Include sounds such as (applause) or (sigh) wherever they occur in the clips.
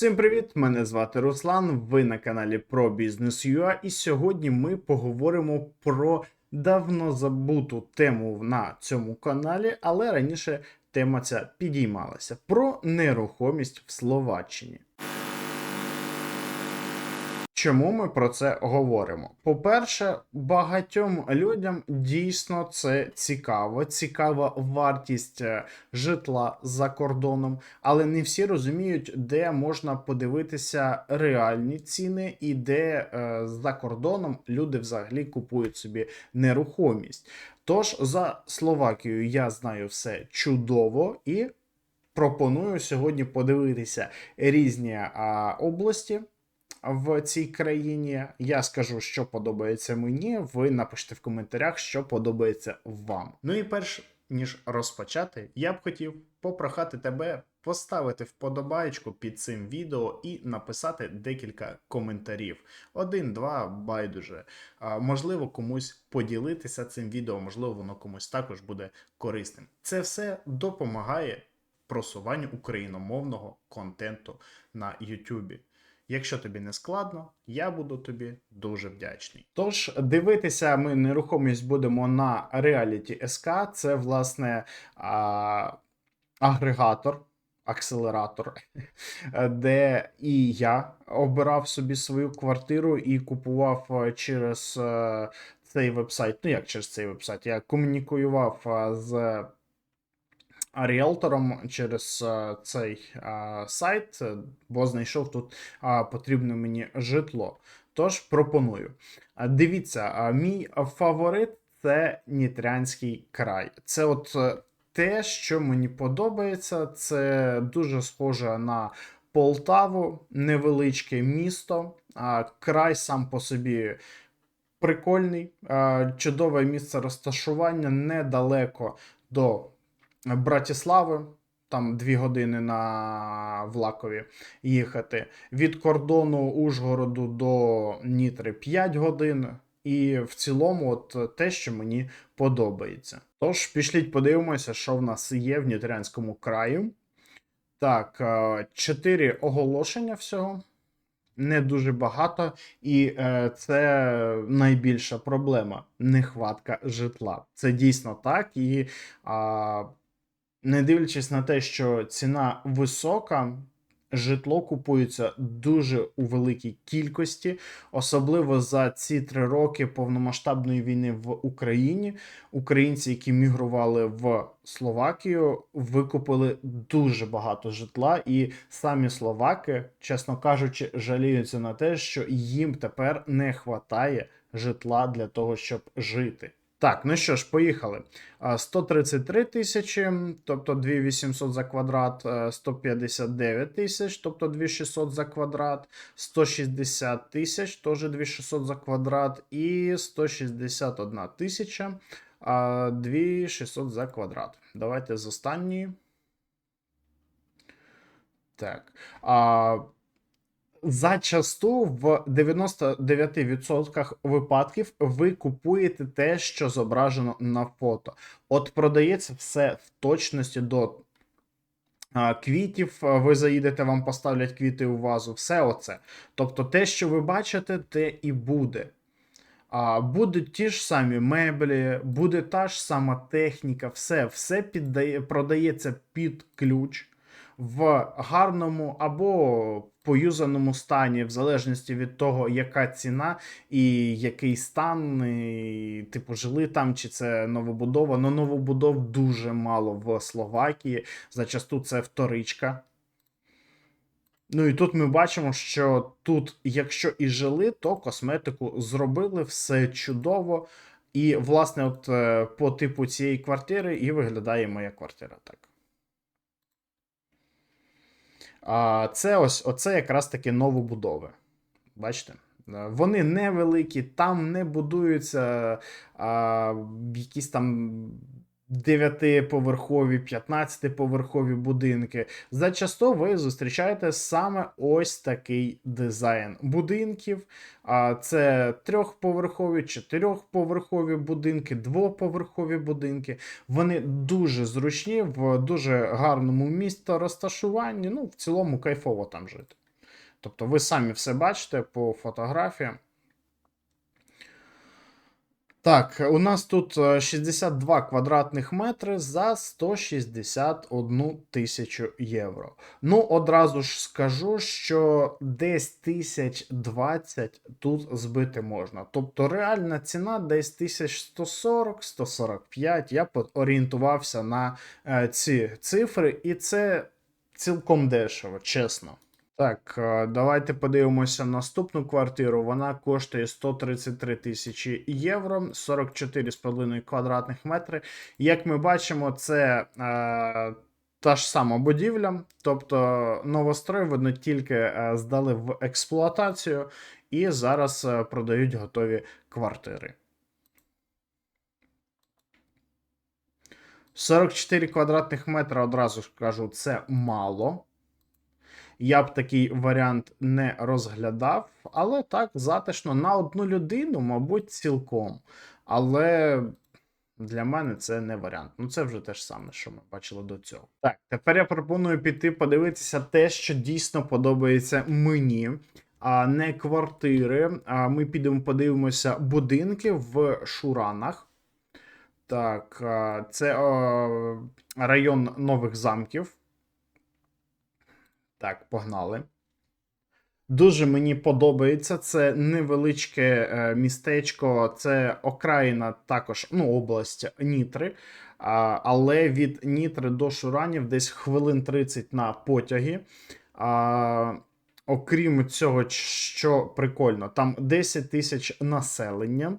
Всім привіт! Мене звати Руслан. Ви на каналі про ЮА, і сьогодні ми поговоримо про давно забуту тему на цьому каналі, але раніше тема ця підіймалася про нерухомість в Словаччині. Чому ми про це говоримо? По-перше, багатьом людям дійсно це цікаво, цікава вартість е, житла за кордоном, але не всі розуміють, де можна подивитися реальні ціни і де е, за кордоном люди взагалі купують собі нерухомість. Тож за Словакією я знаю все чудово і пропоную сьогодні подивитися різні а, області в цій країні. Я скажу, що подобається мені. Ви напишіть в коментарях, що подобається вам. Ну і перш ніж розпочати, я б хотів попрохати тебе поставити вподобаєчку під цим відео і написати декілька коментарів. Один, два, байдуже. А, можливо, комусь поділитися цим відео, можливо, воно комусь також буде корисним. Це все допомагає просуванню україномовного контенту на YouTube. Якщо тобі не складно, я буду тобі дуже вдячний. Тож, дивитися ми нерухомість будемо на Reality SK. Це, власне, а, агрегатор, акселератор, (laughs) де і я обирав собі свою квартиру і купував е, через е, цей вебсайт. Ну, як через цей вебсайт? Я комунікував е, з ріелтором через е, цей е, сайт, е, бо знайшов тут потрібне мені житло. Тож пропоную. Дивіться, мій фаворит це Нітрянський край. Це от те, що мені подобається, це дуже схоже на Полтаву, невеличке місто, край сам по собі прикольний, чудове місце розташування недалеко до Братіслави. Там дві години на влакові їхати. Від кордону Ужгороду до Нітри 5 годин. І в цілому, от те, що мені подобається. Тож, пішліть, подивимося, що в нас є в Нітрянському краю. Так, е, чотири оголошення всього. Не дуже багато, і е, це найбільша проблема нехватка житла. Це дійсно так. І а, не дивлячись на те, що ціна висока, житло купується дуже у великій кількості, особливо за ці три роки повномасштабної війни в Україні. Українці, які мігрували в Словакію, викупили дуже багато житла, і самі словаки, чесно кажучи, жаліються на те, що їм тепер не вистачає житла для того, щоб жити. Так, ну що ж, поїхали. 133 тисячі, тобто 2800 за квадрат, е, 159 тисяч, тобто 2600 за квадрат, 160 тисяч, теж 2600 за квадрат, і 161 тисяча, 2600 за квадрат. Давайте з останньої. Так. А, Зачасту в 99% випадків ви купуєте те, що зображено на фото. От продається все в точності до квітів. Ви заїдете, вам поставлять квіти у вазу. Все оце. Тобто, те, що ви бачите, те і буде. А, Будуть ті ж самі меблі, буде та ж сама техніка, все, все піддає, продається під ключ в гарному або поюзаному стані, в залежності від того, яка ціна і який стан, і, типу, жили там, чи це новобудова. Ну, новобудов дуже мало в Словакії. Зачасту це вторичка. Ну і тут ми бачимо, що тут, якщо і жили, то косметику зробили все чудово. І, власне, от е, по типу цієї квартири і виглядає моя квартира так. Це ось оце якраз таки новобудови. Бачите? Е, Вони невеликі, там не будуються а, якісь там 9-поверхові, 15-поверхові будинки. Зачасто ви зустрічаєте саме ось такий дизайн будинків. А це трьохповерхові, чотирьохповерхові будинки, двоповерхові будинки. Вони дуже зручні, в дуже гарному місті розташуванні. Ну, в цілому кайфово там жити. Тобто ви самі все бачите по фотографії. Так, у нас тут е, 62 квадратних метри за 161 тисячу євро. Ну, одразу ж скажу, що десь 1020 тут збити можна. Тобто реальна ціна десь 1140-145. Я орієнтувався на е, ці цифри, і це цілком дешево, чесно. Так, е, давайте подивимося наступну квартиру. Вона коштує 133 тисячі євро, 44,5 квадратних метри. Як ми бачимо, це е, та ж сама будівля, тобто новострой вони тільки е, здали в експлуатацію і зараз е, продають готові квартири. 44 квадратних метра, одразу ж кажу, це мало. Я б такий варіант не розглядав, але так, затишно на одну людину, мабуть, цілком. Але для мене це не варіант. Ну, це вже те ж саме, що ми бачили до цього. Так, тепер я пропоную піти подивитися те, що дійсно подобається мені. А не квартири. А ми підемо подивимося будинки в Шуранах. Так, це район нових замків. Так, погнали. Дуже мені подобається. Це невеличке е, містечко, це окраїна також, ну, область Нітри. Але від Нітри до Шуранів десь хвилин 30 на потяги. Окрім цього, що прикольно, там 10 тисяч населення.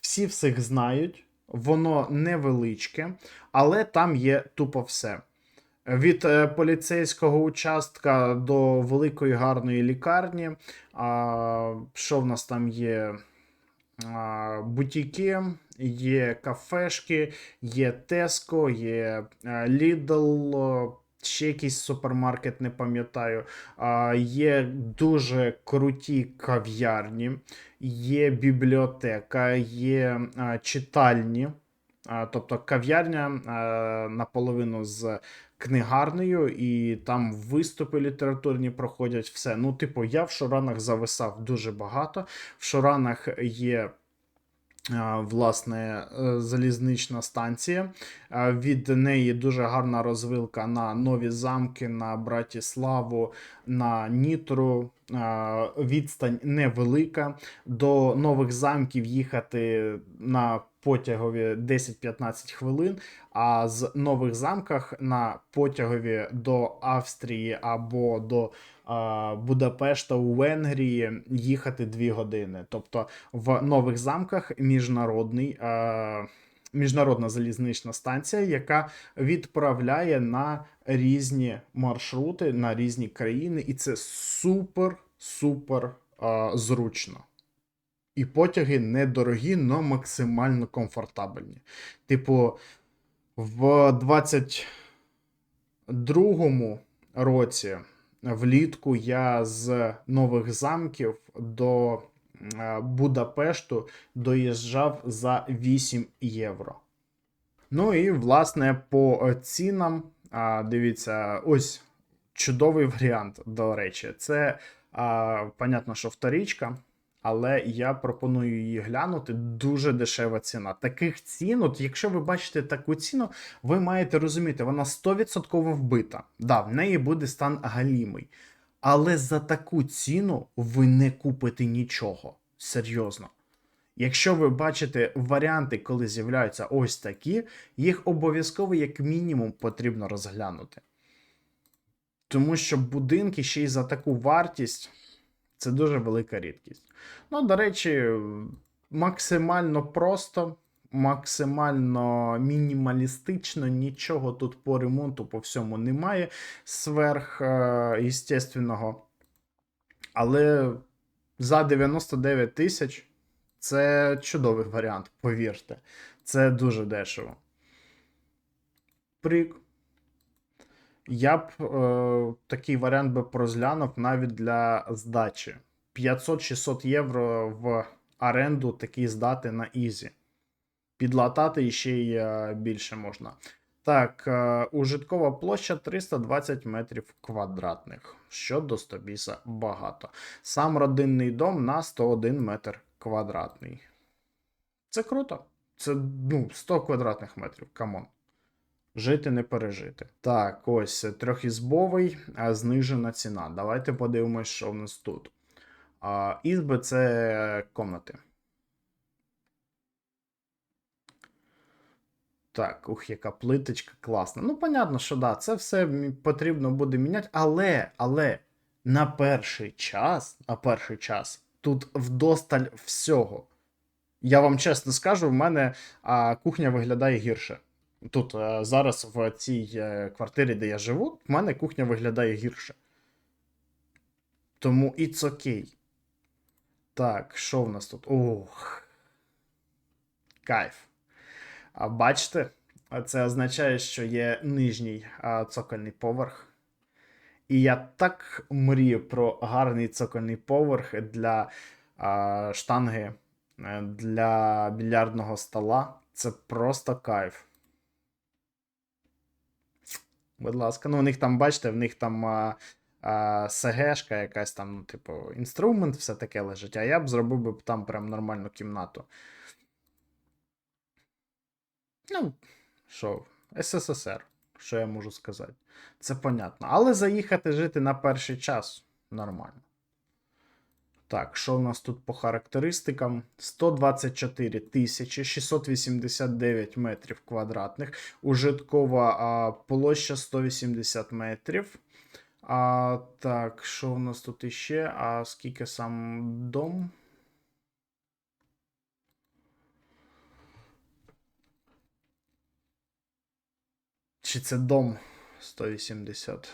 Всі всіх знають, воно невеличке, але там є тупо все. Від е, поліцейського участка до великої гарної лікарні. А, що в нас там є? А, бутіки, є кафешки, є Tesco, є е, Lidl, ще якийсь супермаркет, не пам'ятаю. А, є дуже круті кав'ярні, є бібліотека, є а, читальні. Тобто кав'ярня наполовину з книгарнею, і там виступи літературні проходять все. Ну, типу, я в Шоранах зависав дуже багато. В Шоранах є. Власне, е, залізнична станція. Від неї дуже гарна розвилка на нові замки, на Братіславу, на Нітру. Відстань невелика. До нових замків їхати на потягові 10-15 хвилин. А з нових замках на потягові до Австрії або до а, Будапешта у Венгрії їхати 2 години. Тобто в нових замках міжнародний. А, Міжнародна залізнична станція, яка відправляє на різні маршрути, на різні країни, і це супер, супер а, зручно. І потяги недорогі, але максимально комфортабельні. Типу, в 22-му році влітку я з нових замків до е, Будапешту доїжджав за 8 євро. Ну і власне по цінам, дивіться, ось чудовий варіант, до речі. Це, понятно, що вторічка, але я пропоную її глянути. Дуже дешева ціна. Таких цін, от якщо ви бачите таку ціну, ви маєте розуміти, вона 100% вбита. Да, в неї буде стан галімий. Але за таку ціну ви не купите нічого. Серйозно. Якщо ви бачите варіанти, коли з'являються ось такі, їх обов'язково, як мінімум, потрібно розглянути. Тому що будинки ще й за таку вартість це дуже велика рідкість. Ну, до речі, максимально просто, максимально мінімалістично, нічого тут по ремонту по всьому немає сверх е. Але за 99 тисяч це чудовий варіант, повірте. Це дуже дешево. Прик. Я б е, такий варіант би розглянув навіть для здачі. 500-600 євро в оренду такий здати на Ізі. Підлатати ще й е, більше можна. Так, е, ужиткова площа 320 метрів квадратних, що до Стобіса багато. Сам родинний дом на 101 метр квадратний. Це круто. Це ну, 100 квадратних метрів, камон. Жити не пережити. Так, ось е, трьохізбовий, а знижена ціна. Давайте подивимось, що в нас тут. А, ізби це комнати. Так, ух, яка плиточка класна. Ну, понятно, що да, це все потрібно буде міняти, але, але на перший час, на перший час, тут вдосталь всього. Я вам чесно скажу, в мене а, кухня виглядає гірше. Тут е, зараз в цій е, квартирі, де я живу, в мене кухня виглядає гірше. Тому it's okay. Так, що в нас тут? Ох. Кайф. А бачите, це означає, що є нижній цокольний поверх. І я так мрію про гарний цокольний поверх для а, штанги, е, для більярдного стола. Це просто кайф. Будь ласка, ну у них там, бачите, в них там а, а, СГшка, якась там, ну, типу, інструмент, все таке лежить. А я б зробив би там прям нормальну кімнату. Ну, що, СССР, що я можу сказати. Це понятно. Але заїхати жити на перший час нормально. Так, що у нас тут по характеристикам? 124 тисячі 689 метрів квадратних. Ужиткова а, площа 180 метрів. А, так, що у нас тут іще? А скільки сам дом? Чи це дом 180?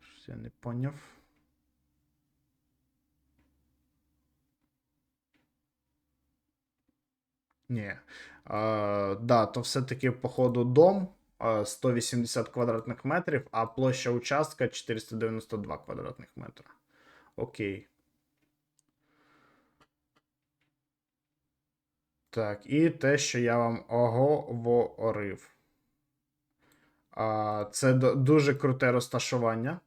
Щось я не поняв. Ні. А, да, то все-таки, походу, дом 180 квадратних метрів, а площа участка 492 квадратних метра. Окей. Так, і те, що я вам оговорив. Це дуже круте розташування.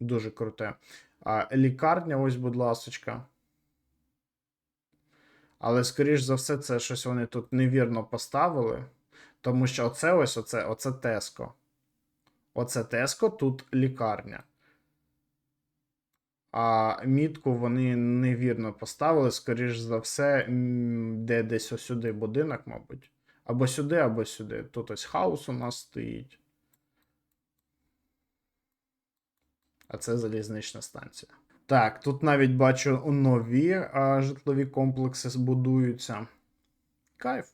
Дуже круте. Лікарня, ось, будь ласочка. Але, скоріш за все, це щось вони тут невірно поставили. Тому що оце ось оце, оце Теско. Оце Теско, тут лікарня. А мітку вони невірно поставили, скоріш за все, де десь ось сюди будинок, мабуть. Або сюди, або сюди. Тут ось хаус у нас стоїть. А це залізнична станція. Так, тут навіть бачу нові а, житлові комплекси збудуються. Кайф.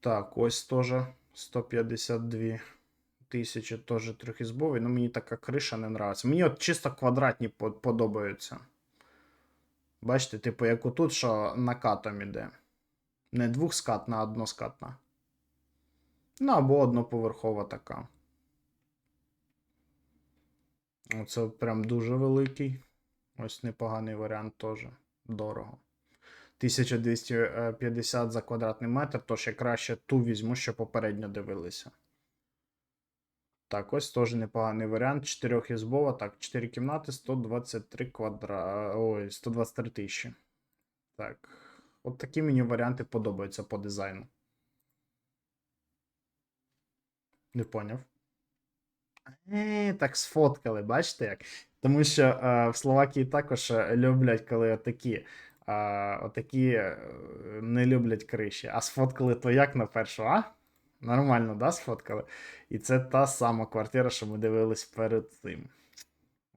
Так, ось теж 152 тисячі, теж трьохізбовий. Ну, мені така криша не нравиться. Мені от чисто квадратні подобаються. Бачите, типу, як отут, що накатом іде. Не двохскатна, а односкатна. Ну, або одноповерхова така. Оце прям дуже великий. Ось непоганий варіант теж. Дорого. 1250 за квадратний метр, тож я краще ту візьму, що попередньо дивилися. Так, ось теж непоганий варіант. 4 ізбова, так, 4 кімнати, 123 квадра... Ой, 123 тисячі. Так. От такі мені варіанти подобаються по дизайну. Не поняв. Е, так сфоткали, бачите як? Тому що е, в Словакії також е, люблять, коли отакі, е, отакі е, не люблять криші. А сфоткали то як на першу, а? Нормально, да, сфоткали? І це та сама квартира, що ми дивились перед цим.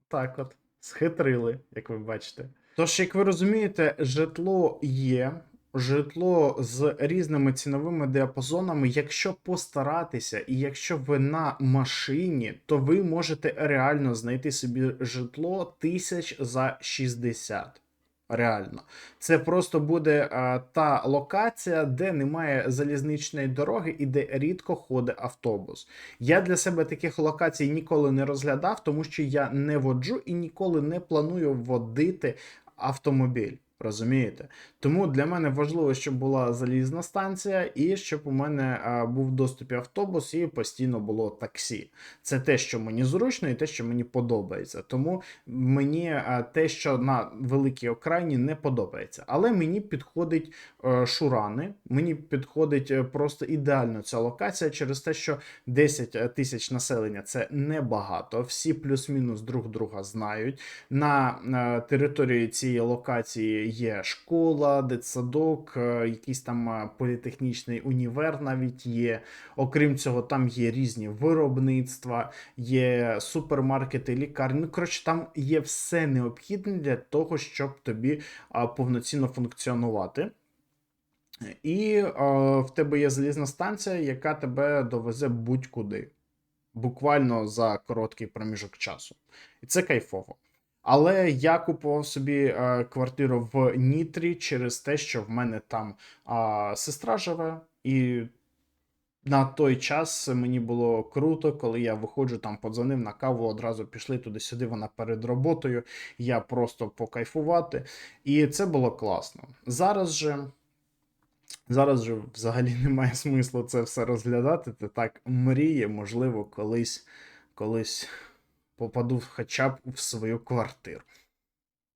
Так от, схитрили, як ви бачите. Тож, як ви розумієте, житло є, житло з різними ціновими діапазонами. Якщо постаратися, і якщо ви на машині, то ви можете реально знайти собі житло тисяч за 60. Реально, це просто буде а, та локація, де немає залізничної дороги і де рідко ходить автобус. Я для себе таких локацій ніколи не розглядав, тому що я не воджу і ніколи не планую водити автомобіль. Розумієте? Тому для мене важливо, щоб була залізна станція, і щоб у мене а, був в доступі автобус і постійно було таксі. Це те, що мені зручно, і те, що мені подобається. Тому мені а, те, що на великій окраїні не подобається. Але мені підходить е, Шурани, мені підходить е, просто ідеально ця локація через те, що 10 тисяч населення це небагато. Всі плюс-мінус друг друга знають. На е, території цієї локації є школа, дитсадок, е, якийсь там е, політехнічний універ навіть є. Окрім цього, там є різні виробництва, є супермаркети, лікарні. Ну, коротше, там є все необхідне для того, щоб тобі повноцінно функціонувати. І а, в тебе є залізна станція, яка тебе довезе будь-куди. Буквально за короткий проміжок часу. І це кайфово. Але я купував собі е, квартиру в Нітрі через те, що в мене там сестра живе, і на той час мені було круто, коли я виходжу там, подзвонив на каву, одразу пішли туди-сюди. Вона перед роботою. Я просто покайфувати. І це було класно. Зараз же. Зараз же взагалі (laughs) немає смислу це все розглядати. Це так мріє, можливо, колись, колись попаду хоча б в свою квартиру.